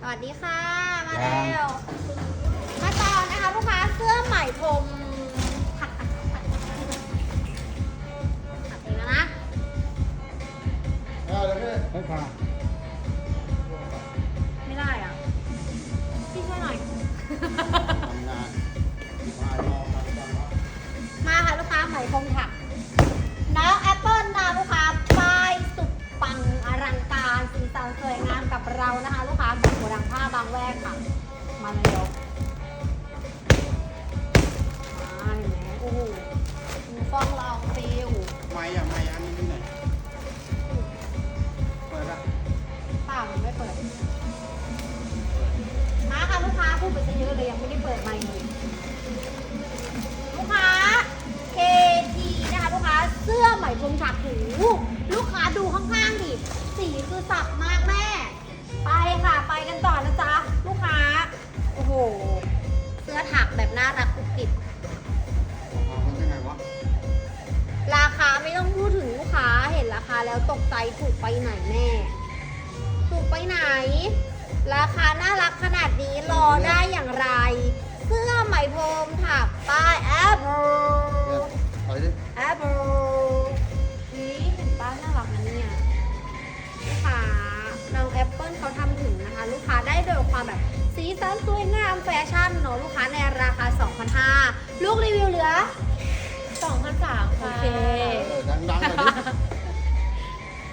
สวัสดีค่ะ มาแล้วมาต่อนะคะลูกค้าเสื้อไหมพรมผัดผัดผัดผัดเองแล้วนะเอาเลยพี่ให้ค่ะไม่ได้อะพี่ช่วยหน่อย ทำงานมารอมาก่อนเนาะมาค่ะลูกค้าไหมพรมค่ะ เรานะคะลูกค้าบุกโกดังผ้าบางแวกค่ะ มาเร็วมาเห็นไหมโอ้โหดูฟองเราฟิวไม่อะไม่อันนี้ที่ไหนเปิดละเปล่ายังไม่เปิด มาค่ะลูกค้าพูดไปซะเยอะเลยยังไม่ได้เปิดไมค์ แล้วตกใจถูกไปไหนแม่ถูกไปไหน ราคาน่ารักขนาดนี้รอได้อย่างไรเสื้อไหมพรมถักป้ายแอปเปิเนี่ยลถอยดิแอปเปิลนี่เห็นป้ายน่ารักนะเนี่ยลูกค้าน้องแอปเปิลเขาทำถึงนะคะ ลูกค้าได้โดยความแบบสีสันสวยงามแฟชั่นเนอะลูกค้าในราคา 2,500ลูกรีวิวเหลือ2,300โอเค เออดังๆหน่อยดิ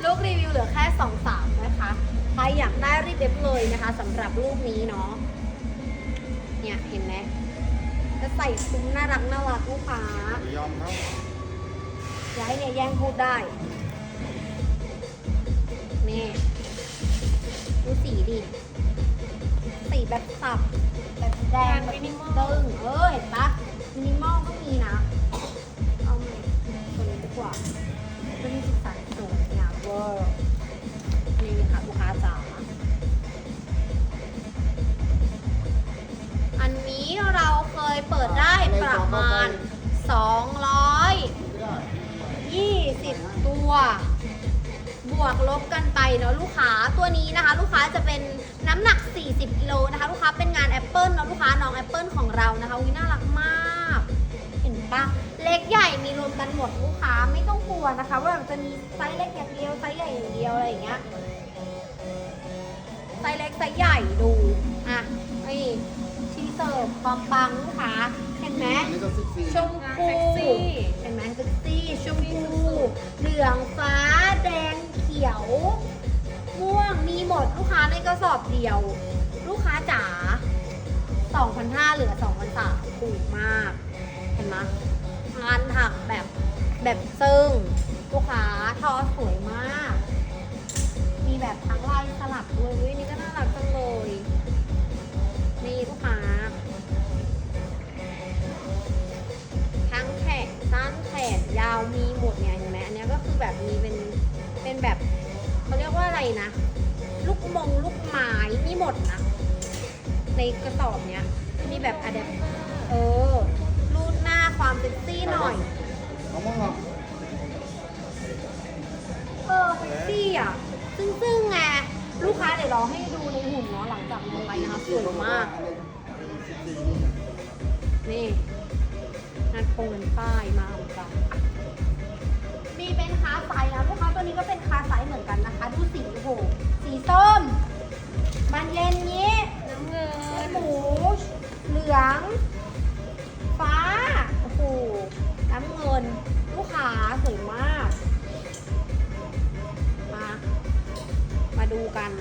ลูกรีวิวเหลือแค่2 3นะคะใครอยากได้รีบเอฟเลยนะคะสำหรับลูกนี้เนาะเนี่ยเห็นไหมจะใส่ซุ้มน่ารักน่ารักลูกค้าไม่ยอมเขาอย่าให้เนี่ยแย่งพูดได้ นี่ดูสีดิ สีแบบสับ แบบแดงแบบตึงเออ 10กิโลนะคะลูกค้าเป็นงานแอปเปิลแล้วลูกค้าน้องแอปเปิลของเรานะคะวิน่ารักมาก เห็นปะเล็กใหญ่มีรวมกันหมดลูกค้าไม่ต้องกลัวนะคะ ว่าจะมีไซส์เล็กอย่างเดียวไซส์ใหญ่อย่างเดียวอะไรอย่างเงี้ยไซส์เล็กไซส์ใหญ่ดูอะนี่ชีเสิร์ฟควาปังลูกค้าเห็นไหมชมพูเห็นไหมเซ็กซี่ชมพูเหลืองฟ้าแดงเขียวม่วงมีหมดลูกค้าในกระสอบเดียว จ๋า2,500เหลือ2,300ถูกมาก เห็นไหมงานถักแบบแบบซึ่งลูกค้าทอสวยมาก มีแบบทั้งลายสลับด้วยอุ๊ยนี่ก็น่ารักจังเลยนี่ลูกค้าทั้งแขนสั้นแขนยาวมีหมดเนี่ยเห็นไหมอันนี้ก็คือแบบมีเป็นเป็นแบบเขาเรียกว่าอะไรนะ ลูกมงลูกไม้มีหมดนะ ในกระสอบเนี้ยมีแบบอะแดปเออ รูดหน้าความเซ็กซี่หน่อยองมึงเอเออเซ็กซี่อะ ซึ่งซึ่งไงลูกค้าเดี๋ยวราให้ดูในหุ่นเนาะหลังจากลงไปนะคะสวยมาก นี่งานโครงเงินป้ายมาเหมือนกันมีเป็นคาไซส์นะลูกค้าตัวนี้ก็เป็นคาไซเหมือนกันนะคะ ดูสีโอ้โหสีส้มบานเย็นนี้ หมู เหลือง ฟ้า โอ้โห น้ำเงิน ลูกค้าสวยมาก มา มาดูกัน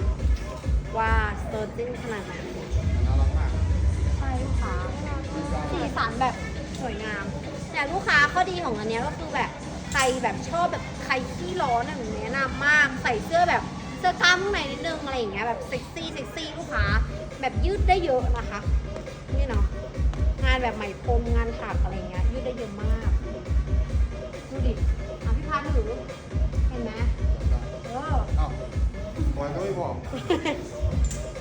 ว่าสเซอร์จิ้งขนาดไหนน่ารักมากใช่ลูกค้าสีสันแบบสวยงามแต่ลูกค้าข้อดีของอันเนี้ยก็คือแบบใครแบบชอบแบบใครขี้ร้อนอะหนูแนะนำมากใส่เสื้อแบบเสื้อกล้ามข้างในนิดนึงอะไรอย่างเงี้ยแบบเซ็กซี่เซ็กซี่ลูกค้า แบบยืดได้เยอะนะคะ นี่เนาะงานแบบไหมพรมงานถักอะไรเงี้ยยืดได้เยอะมาก ดูดิอะพี่พันถือเห็นไหมเออเอ้าบอยก็ไม่บอก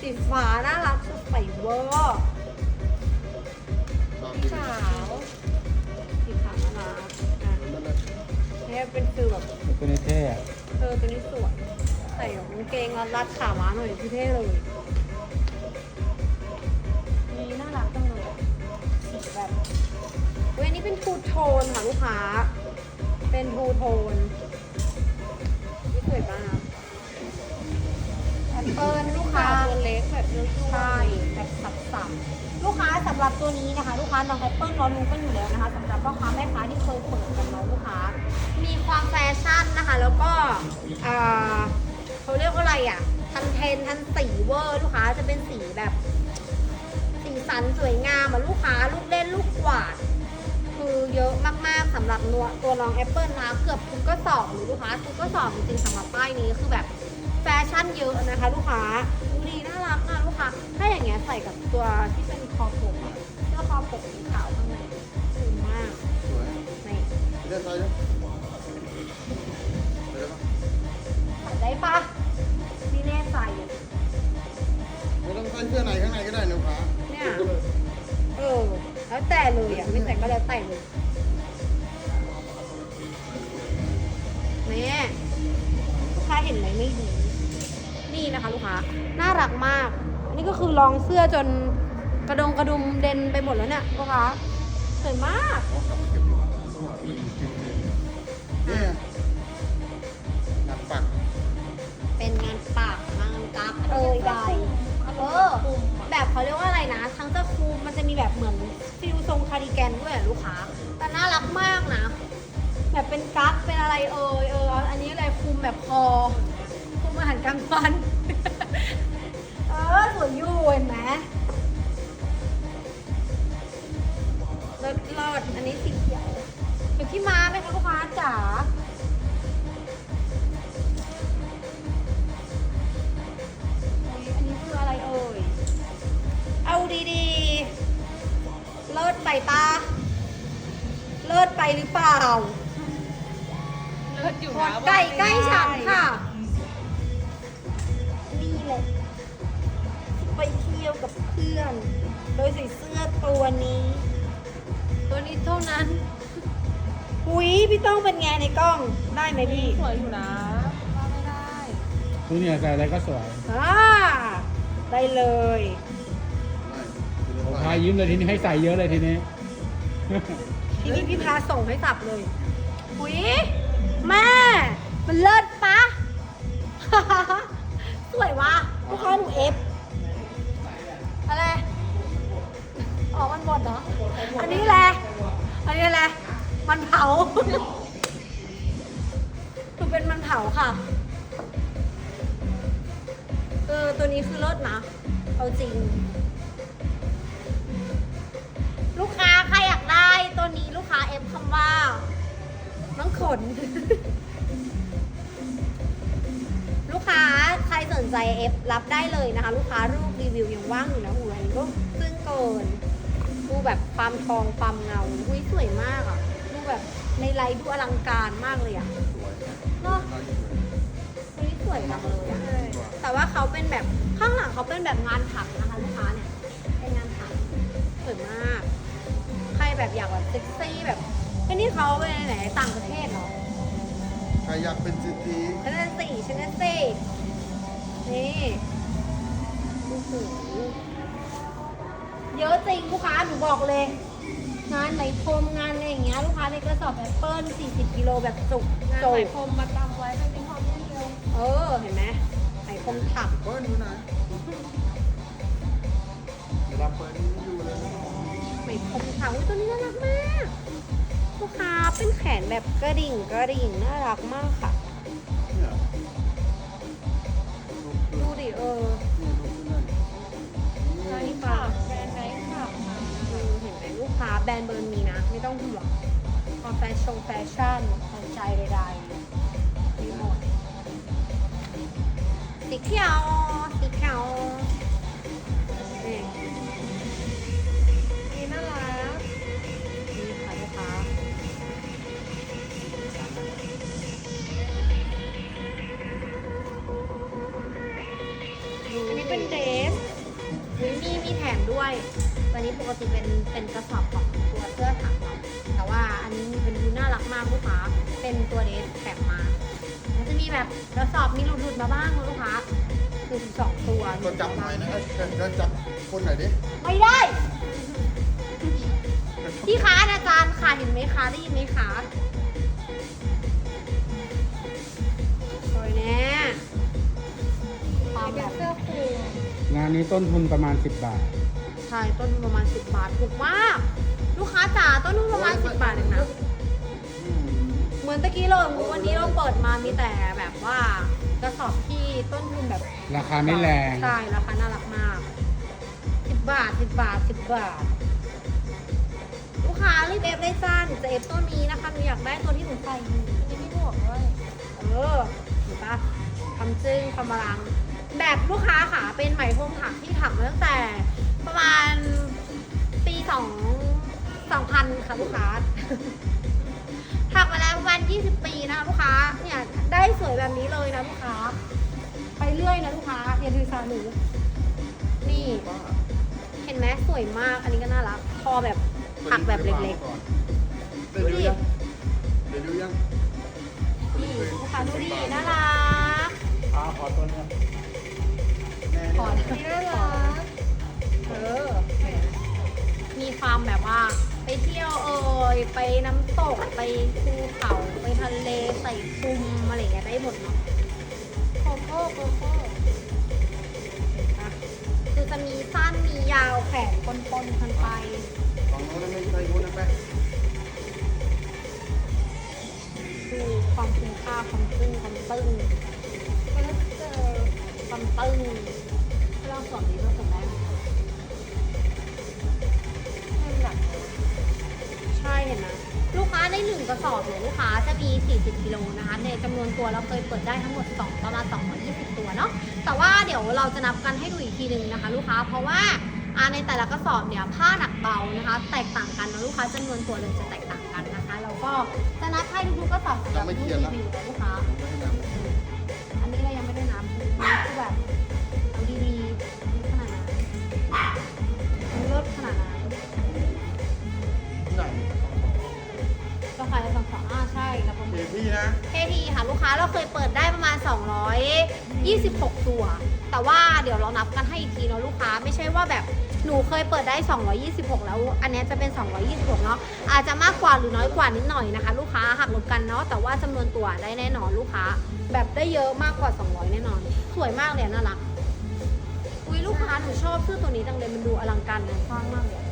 สีฟ้าน่ารักสุดใส่เวอร์ตามสีที่ขาวสีขาวน่ารักอะนั่นเลยเนี่ยเป็นฟิลแบบตัวนี้เท่อะเออตัวนี้สวยใส่กางเกงรัดๆขาม้าหน่อยพี่เท่เลย ทูโทนค่ะลูกค้า เป็นทูโทนนี่สวยมากแอปเปิลลูกค้าตัวเล็กแบบยุ่ยๆใช่แบบสับๆลูกค้าสำหรับตัวนี้นะคะ ลูกค้าน้องแอปเปิลเรารู้กันอยู่แล้วนะคะสำหรับพ่อค้าแม่ค้าที่เคยเปิดกันเนาะลูกค้า มีความแฟชั่นนะคะ แล้วก็อ่าเขาเรียกว่าอะไรอะ ทันเทรนทันสีเวอร์ลูกค้าจะเป็นสีแบบ สีสันสวยงามอะลูกค้าลูกเล่นลูกกวาด คือเยอะมากๆสำหรับตัวตัวน้องแอปเปิลนะเกือบทุกก็สอบหรือลูกค้าทุกก็สอบจริงๆสำหรับป้ายนี้คือแบบแฟชั่นเยอะนะคะ ลูกค้าดูดีน่ารักนะลูกค้าถ้าอย่างเงี้ยใส่กับตัวที่เป็นคอปกอะเสื้อคอปกสีขาวข้างในสวยมากสวยนี่เลือกใส่ด้วยไปได้ปะใส่ได้ปะไม่แน่ใจอะไม่ต้องใส่เสื้อไหนข้างในก็ได้นะค้าเนี่ยเออ แล้วแต่เลยอะไม่ใส่ก็แล้วแต่เลยนี่ลูกค้าเห็นไหมไม่ดีนี่นะคะลูกค้าน่ารักมากอันนี้ก็คือลองเสื้อจนกระดงกระดุมเด่นไปหมดแล้วเนี่ยลูกค้าสวยมากเอากลับมาเก็บดีกว่าเนี่ยหนักปัก เป็นงานปากงานกักเอยใดเออแบบเขาเรียกว่าอะไรนะ ทั้งจะคูมมันจะมีแบบเหมือนฟิล ทรงคาร์ดิแกนด้วยลูกค้า แต่น่ารักมากนะ แบบเป็นกั๊กเป็นอะไรเอยเอออันนี้อะไรคุมแบบคอ คุมอาหารกลางวัน เออสวยอยู่เห็นไหมเลิศเลิศอันนี้สีเขียวเป็นพี่ม้าไหมคะลูกค้าจ๋า ปตาเลิศไปหรือเปล่าเลิศอยู่หมนะดไก่ใกล้ฉันค่ะ นี่แหละไปเที่ยวกับเพื่อน โดยใส่เสื้อตัวนี้ ตัวนี้เท่านั้นอุ้ยพี่ต้องเป็นไงในกล้องได้ไหมพี่ สวยอยู่นะว่าไม่ได้ตัวเนี่ยใส่อะไรก็สวยอ่าได้เลยผม พายิ้มเลยทีนี้ให้ใส่เยอะเลยทีนี้ ทีนี้พี่พาส่งให้สับเลยหุยแม่ มันเลิศปะ สวยวะลูกค้าหนูเอฟอะไร ออกมันหมดเหรอ อันนี้แหละ อันนี้แหละ มันเผาหนูเป็นมันเผาค่ะ เออ ตัวนี้คือเลิศนะ เอาจริง ลูกค้าใครอยากได้ตัวนี้ลูกค้าเอฟคำว่า น้องขน ลูกค้าใครสนใจเอฟรับได้เลยนะคะ ลูกค้ารูปรีวิวยังว่างอยู่นะหูอันก็ซึ่งเกินดูแบบความทองความเงาอุ้ยสวยมากอะดูแบบในไลฟ์ดูอลังการมากเลยอะเนาะอุ้ยสวยจังเลยอะแต่ว่าเขาเป็นแบบข้างหลังเขาเป็นแบบงานถักนะคะ ลูกค้าเนี่ย เป็นงานถักสวยมาก แบบอยากแบบเซ็กซี่แบบไอ้นี่เขาไปไหนต่างประเทศเหรอใครอยากเป็นสิทธิชั้นสี่ชั้นสี่นี่โอ้โหเยอะจริงลูกค้าหนูบอกเลย งานไหนพรมงานอะไรอย่างเงี้ยลูกค้าในกระสอบแอปเปิล40กิโลแบบจุกงานจุไหมกพรมมาจำไว้เป็นที่ความเดียวเออเห็นไหมไหนพรมถัก เปิ้ลอยู่ไหนเวลาเปิ้ลอยู่เลยนะ ไหนพรมถักอุ๊ยตัวนี้น่ารักมากลูกค้าเป็นแขนแบบกระดิ่งกระดิ่งน่ารักมากค่ะ ดูดิเออนี่ลูกขึ้นนั่นไนท์ขับแบรนด์ไนท์ขับมาอืมเห็นไหมลูกค้าแบรนด์เบิร์นมีนะ ไม่ต้องห่วงความแฟชั่นแฟชั่นสนใจใดๆมีหมดสีเขียว วย วันนี้ปกติเป็นเป็นกระสอบของตัวเสื้อถักเนาะแต่ว่าอันนี้มีเป็นดูน่ารักมากลูกค้า เป็นตัวเดรสแถมมา มันจะมีแบบกระสอบมีหลุดๆมาบ้างนะลูกค้า คือสองตัวก็จับหน่อยนะเอ้ยเดินจับคนหน่อยดิ ไม่ได้พี่คะอาจารย์ค่ะเห็นไหมคะได้ยินไหมคะสวยแน่ความเป็แบนบเสื้อคลุมงานนี้ต้นทุนประมาณ 10 บาทใช่ต้นทุนประมาณ 10 บาทถูกมาก ลูกค้าจ๋าต้นทุนประมาณ 10 บาทเองนะอืมเหมือนตะกี้เราวันนี้เราเปิดมามีแต่แบบว่ากระสอบที่ต้นทุนแบบราคาไม่แรง ใช่ราคาน่ารักมาก 10 บาท 10 บาท 10 บาท ลูกค้ารีบเอฟได้จ้าหนูจะเอฟตัวนี้นะคะหนูอยากได้ตัวที่หนูใส่อยู่มีที่หมวกด้วยเออเห็นปะความจึ้งความอลัง แบบลูกค้าค่ะเป็นไหมพรมถักที่ถักมาตั้งแต่ ประมาณปีสองสองพันค่ะลูกค้าถักมาแล้วประมาณ20 ปีนะคะลูกค้า เนี่ยได้สวยแบบนี้เลยนะลูกค้า ไปเรื่อยนะลูกค้าอย่าถือสาหนูนี่บ้าเห็นไหมสวยมากอันนี้ก็น่ารัก คอแบบถักแบบเล็กๆเดี๋ยวดูยังเดี๋ยวดูยังๆนี่ลูกค้าดูดิน่ารักอ่าขอตัวนี้แน่ขอเนี่ยนี่น่ารัก เออ มีความแบบว่า ไปเที่ยวเอ่ยไปน้ำตกไปภูเขาไปทะเลใส่คลุมอะไรอย่างเงี้ยได้หมดเนาะโคโค่โคโค่อะคือจะมีสั้นมียาวแขนปนๆกันไป ฝั่งโน้นไม่ใช่โน้นนะแป๊ะดูความคุ้มค่าความตึงความตึงก็จะเจอความตึงเราสอนนี้เราสอนได้ไหม ลูกค้าในหนึ่งกระสอบเนี่ยลูกค้าจะมี 40กิโลนะคะ ในจำนวนตัวเราเคยเปิดได้ทั้งหมด 2 ประมาณ 220 ตัวเนาะ แต่ว่าเดี๋ยวเราจะนับกันให้ดูอีกทีหนึ่งนะคะ ลูกค้า เพราะว่าอ่าในแต่ละกระสอบเนี่ยผ้าหนักเบานะคะ แตกต่างกันนะลูกค้าจำนวนตัวเลยจะแตกต่างกันนะคะ แล้วก็จะนับให้ทุกๆกระสอบสำหรับลูกรีวิวนะลูกค้าไม่ให้นำอันนี้เรายังไม่ได้นับ ก็ขายสองสองอ่าใช่แล้วประเอมาณพี่นะเททีค่ะ ลูกค้าเราเคยเปิดได้ประมาณ 226 ตัว แต่ว่าเดี๋ยวเรานับกันให้อีกทีเนาะลูกค้าไม่ใช่ว่าแบบหนูเคยเปิดได้ 226 แล้ว อันเนี้ยจะเป็น 226 เนาะอาจจะมากกว่าหรือน้อยกว่านิดหน่อยนะคะ ลูกค้าหักลบกันเนาะแต่ว่าจำนวนตัวได้แน่นอนลูกค้า แบบได้เยอะมากกว่า 200 แน่นอน สวยมากเลยอะน่ารักอุ้ยลูกค้าหนูชอบเสื้อตัวนี้จังเลยมันดูอลังการงานสร้างมากเลยอะ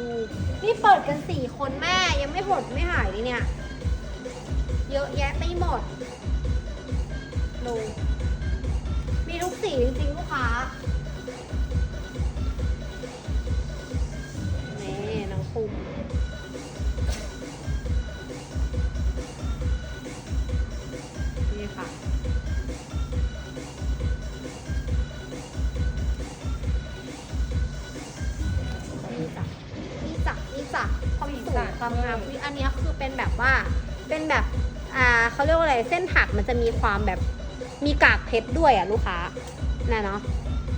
ดู นี่เปิดกันสี่คนแม่ยังไม่หดไม่หายเลยเนี่ย เยอะแยะไม่หมด ดู มีทุกสีจริงๆลูกค้านี่น้องปุ่ม สวยความงามอุ๊ยอันเนี้ยคือเป็นแบบว่าเป็นแบบอ่าเขาเรียกว่าอะไรเส้นถักมันจะมีความแบบมีกากเพชรด้วยอะลูกค้าน่ะเนาะ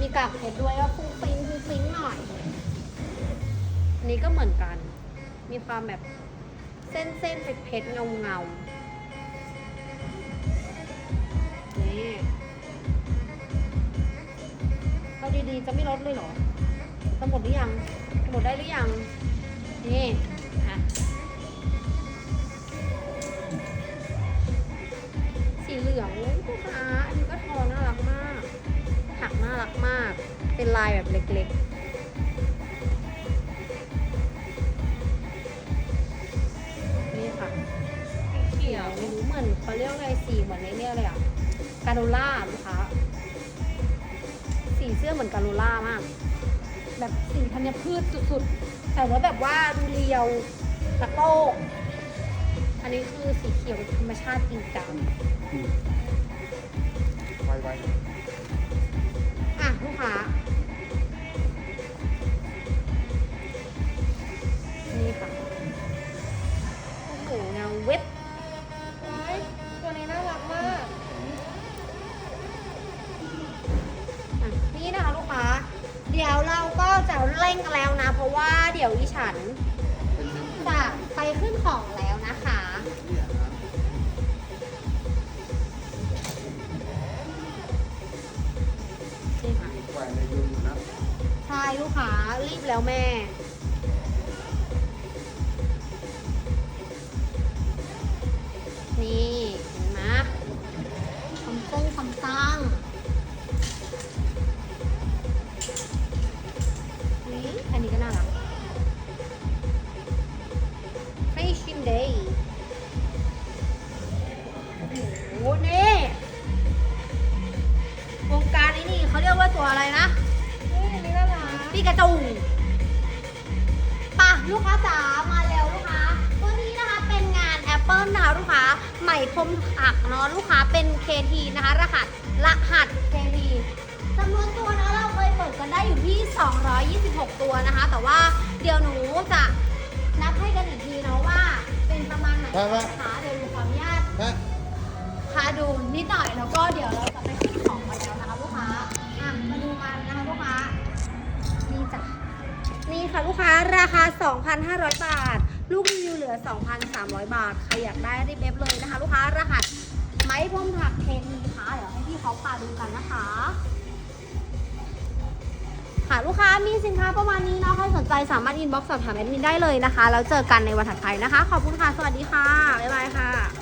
มีกากเพชรด้วยก็ฟุ้งฟิ้งฟุ้งฟิ้งหน่อยอันนี้ก็เหมือนกัน มีความแบบเส้นเส้นเพชรเพชรเงาเงานี่เอาดีๆจะไม่ลดเลยเหรอจะหมดหรือยังหมดได้หรือยังนี่ อะสีเหลืองลูกค้าอันนี้ก็ทอน่ารักมาก ถักน่ารักมาก เป็นลายแบบเล็กๆนี่ค่ะสีเขียวไม่รู้เหมือนเขาเรียกอะไรสีเหมือนในเนี่ยเลยอะกาโนล่าลูกค้าสีเสื้อเหมือนกาโนล่ามาก แบบสีธัญพืชสุดๆ แต่ว่าแบบว่าดูเรียวตะโก้อันนี้คือสีเขียวธรรมชาติจริงจัง ไวไว ลูกค้ารีบแล้วแม่ นี่เห็นไหมคำต้งคำตั้งนี่อันนี้ก็น่ารัก Fashion Day โอ้โหนี่วงการนี้นี่เขาเรียกว่าตัวอะไรนะ กปีกระจูป่ะลูกค้าจ๋ามาแล้วลูกค้าตัวนี้นะคะเป็นงาน Apple นะคะลูกค้าใหม่พรมถักเนาะลูกค้าเป็น KT นะคะ รหัสรหัส KT จำนวนตัวนะเราเคยเปิดกันได้อยู่ที่ 226 ตัวนะคะ แต่ว่าเดี๋ยวหนูจะนับให้กันอีกทีเนาะว่า เป็นประมาณไหนนะคะเดี๋ยวหนูขออนุญาตฮะพาดูนิดหน่อยแล้วก็เดี๋ยวเราจะไป นี่ค่ะลูกค้าราคา 2,500 บาท ลูกรีวิวเหลือ 2,300 บาท ใครอยากได้รีบเอฟเลยนะคะ ลูกค้ารหัสไม้พรมถักเทนนีค่ะเดี๋ยวให้พี่เขาพาดูกันนะคะ ค่ะลูกค้ามีสินค้าประมาณนี้เนาะใครสนใจสามารถอินบ็อกซ์สอบถามแอดมินได้เลยนะคะ แล้วเจอกันในวันถัดไปนะคะ ขอบคุณค่ะ สวัสดีค่ะ บ๊ายบายค่ะ